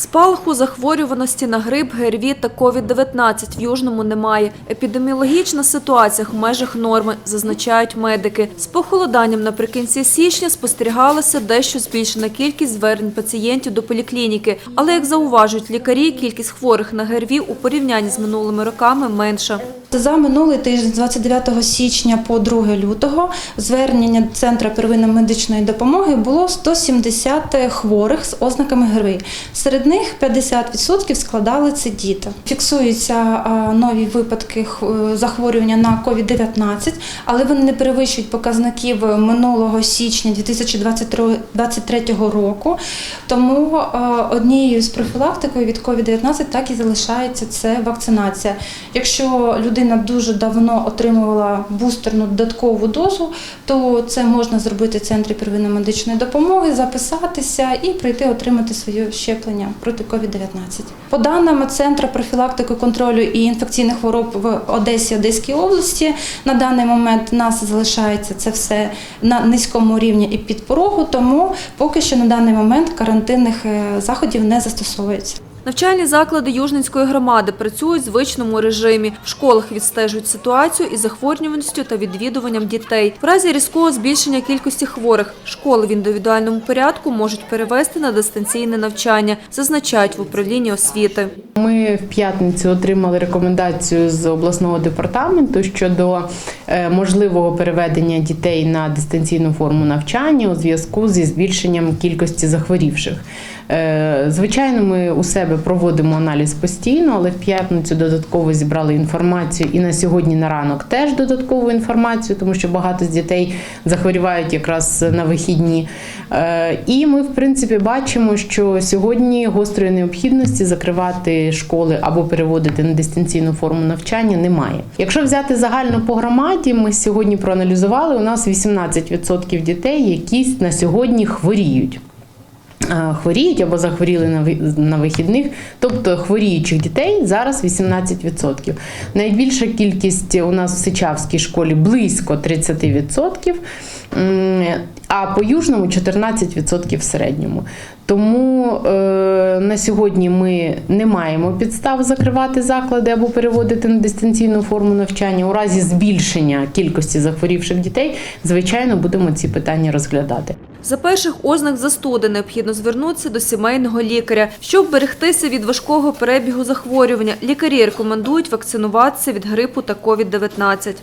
Спалаху захворюваності на грип, ГРВІ та COVID-19 в Южному немає. Епідеміологічна ситуація в межах норми, зазначають медики. З похолоданням наприкінці січня спостерігалася дещо збільшена кількість звернень пацієнтів до поліклініки. Але, як зауважують лікарі, кількість хворих на ГРВІ у порівнянні з минулими роками менша. За минулий тиждень, з 29 січня по 2 лютого, звернення Центру первинної медичної допомоги було 170 хворих з ознаками ГРВІ. Серед них 50% складали це діти. Фіксуються нові випадки захворювання на COVID-19, але вони не перевищують показників минулого січня 2023 року. Тому однією з профілактикою від COVID-19 так і залишається це вакцинація. Якщо людина дуже давно отримувала бустерну додаткову дозу, то це можна зробити в центрі первинної медичної допомоги, записатися і прийти отримати своє щеплення проти COVID-19. По даним Центру профілактики контролю і інфекційних хвороб в Одесі Одеській області, на даний момент нас залишається це все на низькому рівні і під порогу, тому поки що на даний момент карантинних е, заходів не застосовується. Навчальні заклади Южненської громади працюють в звичному режимі. В школах відстежують ситуацію із захворюваністю та відвідуванням дітей. В разі різкого збільшення кількості хворих школи в індивідуальному порядку можуть перевести на дистанційне навчання, зазначають в управлінні освіти. Ми в п'ятницю отримали рекомендацію з обласного департаменту щодо е, можливого переведення дітей на дистанційну форму навчання у зв'язку зі збільшенням кількості захворівших. Е, Звичайно, ми у себе проводимо аналіз постійно, але в п'ятницю додатково зібрали інформацію і на сьогодні на ранок теж додаткову інформацію, тому що багато з дітей захворівають якраз на вихідні. Е, І ми, в принципі, бачимо, що сьогодні гострої необхідності закривати школи або переводити на дистанційну форму навчання немає. Якщо взяти загально по громаді, ми сьогодні проаналізували. У нас 18% дітей, які на сьогодні хворіють. Е, Хворіють або захворіли на вихідних, тобто хворіючих дітей зараз 18%. Найбільша кількість у нас в Сичавській школі близько 30%, а по Южному 14% в середньому. Тому е, на сьогодні ми не маємо підстав закривати заклади або переводити на дистанційну форму навчання. У разі збільшення кількості захворівших дітей, звичайно, будемо ці питання розглядати. За перших ознак застуди необхідно звернутися до сімейного лікаря. Щоб берегтися від важкого перебігу захворювання, лікарі рекомендують вакцинуватися від грипу та COVID-19.